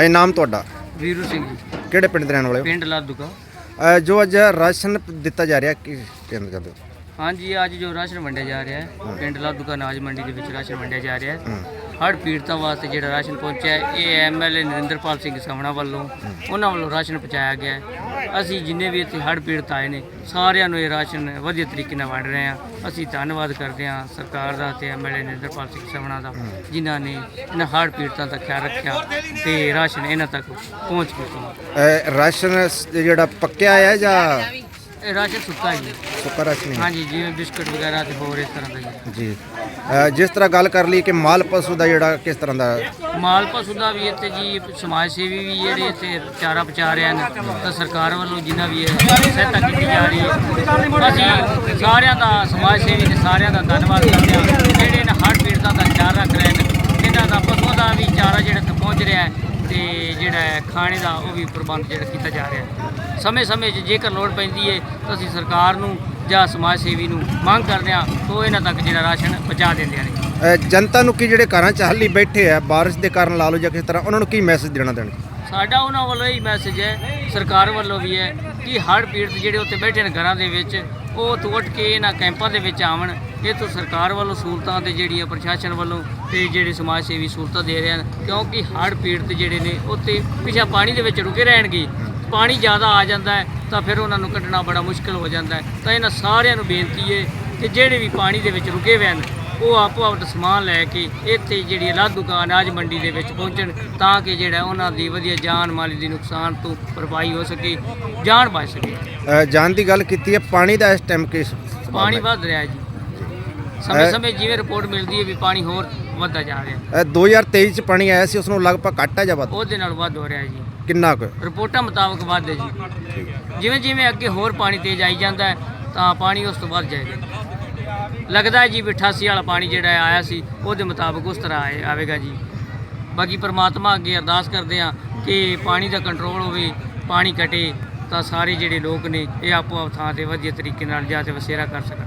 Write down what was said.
ਹਾਂਜੀ ਨਾਮ ਤੁਹਾਡਾ? ਵੀਰੂ ਸਿੰਘ। ਜੀ ਕਿਹੜੇ ਪਿੰਡ ਦੇ ਰਹਿਣ ਵਾਲੇ ਹੋ? ਪਿੰਡ ਲਾਦੂਕਾ ਅ, ਜੋ ਅੱਜ ਰਾਸ਼ਨ ਦਿੱਤਾ ਜਾ ਰਿਹਾ ਕੀ ਕਹਿੰਦੇ ਚਾਹੁੰਦੇ ਹੋ? ਹਾਂਜੀ ਅੱਜ ਜੋ ਰਾਸ਼ਨ ਵੰਡਿਆ ਜਾ ਰਿਹਾ ਹੈ ਪਿੰਡ ਲਾਦੂਕਾ ਅਨਾਜ ਮੰਡੀ ਦੇ ਵਿੱਚ ਰਾਸ਼ਨ ਵੰਡਿਆ ਜਾ ਰਿਹਾ ਹੈ। ਹੂੰ। ਹੜ੍ਹ ਪੀੜਤਾਂ ਵਾਸਤੇ ਜਿਹੜਾ ਰਾਸ਼ਨ ਪਹੁੰਚਿਆ ਹੈ, ਇਹ ਐਮਐਲਏ ਨਰਿੰਦਰਪਾਲ ਸਿੰਘ ਸਮਣਾ ਵੱਲੋਂ ਉਹਨਾਂ ਵੱਲੋਂ ਰਾਸ਼ਨ ਪਹੁੰਚਾਇਆ ਗਿਆ ਹੈ। ਅਸੀਂ ਜਿੰਨੇ ਵੀ ਇੱਥੇ ਹੜ੍ਹ ਪੀੜਤ ਆਏ ਨੇ, ਸਾਰਿਆਂ ਨੂੰ ਇਹ ਰਾਸ਼ਨ ਵਧੀਆ ਤਰੀਕੇ ਨਾਲ ਵੰਡ ਰਹੇ ਹਾਂ। ਅਸੀਂ ਧੰਨਵਾਦ ਕਰਦੇ ਹਾਂ ਸਰਕਾਰ ਦਾ ਤੇ ਐਮਐਲਏ ਨਰਿੰਦਰਪਾਲ ਸਿੰਘ ਸਵਣਾ ਦਾ, ਜਿਨ੍ਹਾਂ ਨੇ ਇਹਨਾਂ ਹੜ੍ਹ ਪੀੜਤਾਂ ਦਾ ਖਿਆਲ ਰੱਖਿਆ ਤੇ ਰਾਸ਼ਨ ਇਹਨਾਂ ਤੱਕ ਪਹੁੰਚ ਗਿਆ ਰਾਸ਼ਨ ਜਿਹੜਾ ਪੱਕਿਆ ਆ ਜਾਂ ਇਹ ਰਾਸ਼ਨ ਸੁੱਕਾ ਜੀ। ਸੁੱਕਾ ਰਾਸ਼ਨ ਹੀ ਹੈ? ਹਾਂਜੀ ਜਿਵੇਂ ਬਿਸਕੁਟ ਵਗੈਰਾ ਤੇ ਹੋਰ ਇਸ ਤਰ੍ਹਾਂ ਦਾ ਜੀ ਜੀ। ਅ, ਜਿਸ ਤਰ੍ਹਾਂ ਗੱਲ ਕਰ ਲਈ ਕਿ ਮਾਲ ਪਸ਼ੂ ਦਾ ਜਿਹੜਾ ਕਿਸ ਤਰ੍ਹਾਂ ਦਾ ਮਾਲ ਪਸ਼ੂ ਦਾ ਵੀ ਇੱਥੇ ਜੀ ਸਮਾਜ ਸੇਵੀ ਵੀ ਜਿਹੜੇ ਇੱਥੇ ਚਾਰਾ ਪਚਾ ਰਹੇ ਹਨ ਤਾਂ ਸਰਕਾਰ ਵੱਲੋਂ ਜਿੰਨਾ ਵੀ ਹੈ ਸਹਾਇਤਾ ਕੀਤੀ ਜਾ ਰਹੀ ਹੈ। ਅਸੀਂ ਸਾਰਿਆਂ ਦਾ ਸਮਾਜ ਸੇਵੀ ਤੇ ਸਾਰਿਆਂ ਦਾ ਧੰਨਵਾਦ ਕਰਦੇ ਹਾਂ। ਜਿਹੜੇ ਇਹਨਾਂ ਹੜ੍ਹ ਪੀੜਤਾਂ ਦਾ ਖਿਆਲ ਰੱਖ ਰਹੇ ਨੇ ਇਹਨਾਂ ਦਾ ਪਸ਼ੂਆਂ ਦਾ ਵੀ ਚਾਰਾ ਜਿਹੜਾ ਇੱਥੇ ਪਹੁੰਚ ਰਿਹਾ ਹੈ ਤੇ ਜਿਹੜਾ ਹੈ ਖਾਣੇ ਦਾ ਉਹ ਵੀ ਪ੍ਰਬੰਧ ਜਿਹੜਾ ਕੀਤਾ ਜਾ ਰਿਹਾ ਹੈ। ਸਮੇਂ ਸਮੇਂ 'ਚ ਜੇਕਰ ਲੋੜ ਪੈਂਦੀ ਹੈ ਤਾਂ ਅਸੀਂ ਸਰਕਾਰ ਨੂੰ ਜਾਂ ਸਮਾਜ ਸੇਵੀ ਨੂੰ ਮੰਗ ਕਰਦੇ ਹਾਂ ਤਾਂ ਇਹਨਾਂ ਤੱਕ ਜਿਹੜਾ ਰਾਸ਼ਨ ਪਹੁੰਚਾ ਦਿੰਦੇ ਨੇ। ਜਨਤਾ ਨੂੰ ਕੀ ਜਿਹੜੇ ਘਰਾਂ 'ਚ ਹਾਲੀ ਬੈਠੇ ਆ ਬਾਰਿਸ਼ ਦੇ ਕਾਰਨ ਲਾ ਲਓ ਜਾਂ ਕਿਸ ਤਰ੍ਹਾਂ ਉਹਨਾਂ ਨੂੰ ਕੀ ਮੈਸੇਜ ਦੇਣਾ ਦੇਣ ਸਾਡਾ ਉਹਨਾਂ ਵੱਲੋਂ ਇਹ ਮੈਸੇਜ ਹੈ ਸਰਕਾਰ ਵੱਲੋਂ ਵੀ ਹੈ ਕਿ ਹੜ੍ਹ ਪੀੜਤ ਜਿਹੜੇ ਉੱਥੇ ਬੈਠੇ ਨੇ ਘਰਾਂ ਦੇ ਵਿੱਚ ਉਹ ਤੋਂ ਉੱਠ ਕੇ ਇਹਨਾਂ ਕੈਂਪਾਂ ਦੇ ਵਿੱਚ ਆਵਣ ਇਹ ਤੋਂ ਸਰਕਾਰ ਵੱਲੋਂ ਸਹੂਲਤਾਂ ਤੇ ਜਿਹੜੀਆਂ ਪ੍ਰਸ਼ਾਸਨ ਵੱਲੋਂ ਤੇ ਜਿਹੜੇ ਸਮਾਜ ਸੇਵੀ ਸਹੂਲਤਾਂ ਦੇ ਰਹੇ ਹਨ ਕਿਉਂਕਿ ਹੜ੍ਹ ਪੀੜਤ ਜਿਹੜੇ ਨੇ ਉੱਥੇ ਪਿਛਾ ਪਾਣੀ ਦੇ ਵਿੱਚ ਰੁਕੇ ਰਹਿਣਗੇ। ਪਾਣੀ ਜ਼ਿਆਦਾ ਆ ਜਾਂਦਾ ਹੈ ਤਾਂ ਫਿਰ ਉਹਨਾਂ ਨੂੰ ਕੱਢਣਾ ਬੜਾ ਮੁਸ਼ਕਲ ਹੋ ਜਾਂਦਾ ਹੈ। ਤਾਂ ਇਹਨਾਂ ਸਾਰਿਆਂ ਨੂੰ ਬੇਨਤੀ ਹੈ ਕਿ ਜਿਹੜੇ ਵੀ ਪਾਣੀ ਦੇ ਵਿੱਚ ਰੁਕੇ ਹੋਏ ਹਨ ਉਹ ਆਪੋ ਆਪਣਾ ਸਮਾਨ ਲੈ ਕੇ ਇੱਥੇ ਜਿਹੜੀ ਲਾਧੂਕਾ ਅਨਾਜ ਮੰਡੀ ਦੇ ਵਿੱਚ ਪਹੁੰਚਣ ਤਾਂ ਕਿ ਜਿਹੜਾ ਉਹਨਾਂ ਦੀ ਵਧੀਆ ਜਾਨ ਮਾਲੀ ਦੀ ਨੁਕਸਾਨ ਤੋਂ ਭਰਪਾਈ ਹੋ ਸਕੇ ਜਾਨ ਬਚ ਸਕੇ। ਜਾਣ ਦੀ ਗੱਲ ਕੀਤੀ ਹੈ ਪਾਣੀ ਦਾ ਇਸ ਟਾਈਮ ਕਿਸ ਪਾਣੀ ਵੱਧ ਰਿਹਾ ਜੀ। ਸਮੇਂ ਸਮੇਂ ਜਿਵੇਂ ਰਿਪੋਰਟ ਮਿਲਦੀ ਹੈ ਵੀ ਪਾਣੀ ਹੋਰ ਵੱਧਦਾ ਜਾ ਰਿਹਾ। 2023 ਚ ਪਾਣੀ ਆਇਆ ਸੀ ਉਸ ਨੂੰ ਲਗਭਗ ਘੱਟ ਹੈ ਜਾਂ ਵੱਧ? ਉਹਦੇ ਨਾਲ ਵੱਧ ਹੋ ਰਿਹਾ ਜੀ। ਕਿੰਨਾ ਕੁ? ਰਿਪੋਰਟਾਂ ਮੁਤਾਬਕ ਵੱਧ ਹੈ ਜੀ। ਜਿਵੇਂ ਜਿਵੇਂ ਅੱਗੇ ਹੋਰ ਪਾਣੀ ਤੇਜ਼ ਆਈ ਜਾਂਦਾ ਹੈ ਤਾਂ ਪਾਣੀ ਉਸ ਤੋਂ ਵੱਧ ਜਾਏਗਾ। ਲੱਗਦਾ ਹੈ ਜੀ ਵੀ 88 ਵਾਲਾ ਪਾਣੀ ਜਿਹੜਾ ਆਇਆ ਸੀ ਉਹਦੇ ਮੁਤਾਬਕ ਉਸ ਤਰ੍ਹਾਂ ਆਏ ਆਵੇਗਾ ਜੀ। ਬਾਕੀ ਪ੍ਰਮਾਤਮਾ ਅੱਗੇ ਅਰਦਾਸ ਕਰਦੇ ਹਾਂ ਕਿ ਪਾਣੀ ਦਾ ਕੰਟਰੋਲ ਹੋਵੇ ਪਾਣੀ ਘਟੇ ਤਾਂ ਸਾਰੇ ਜਿਹੜੇ ਲੋਕ ਨੇ ਇਹ ਆਪੋ ਆਪ ਥਾਂ ਤੇ ਵਧੀਆ ਤਰੀਕੇ ਨਾਲ ਜਾ ਤੇ ਵਸੇਰਾ ਕਰ ਸਕਣ।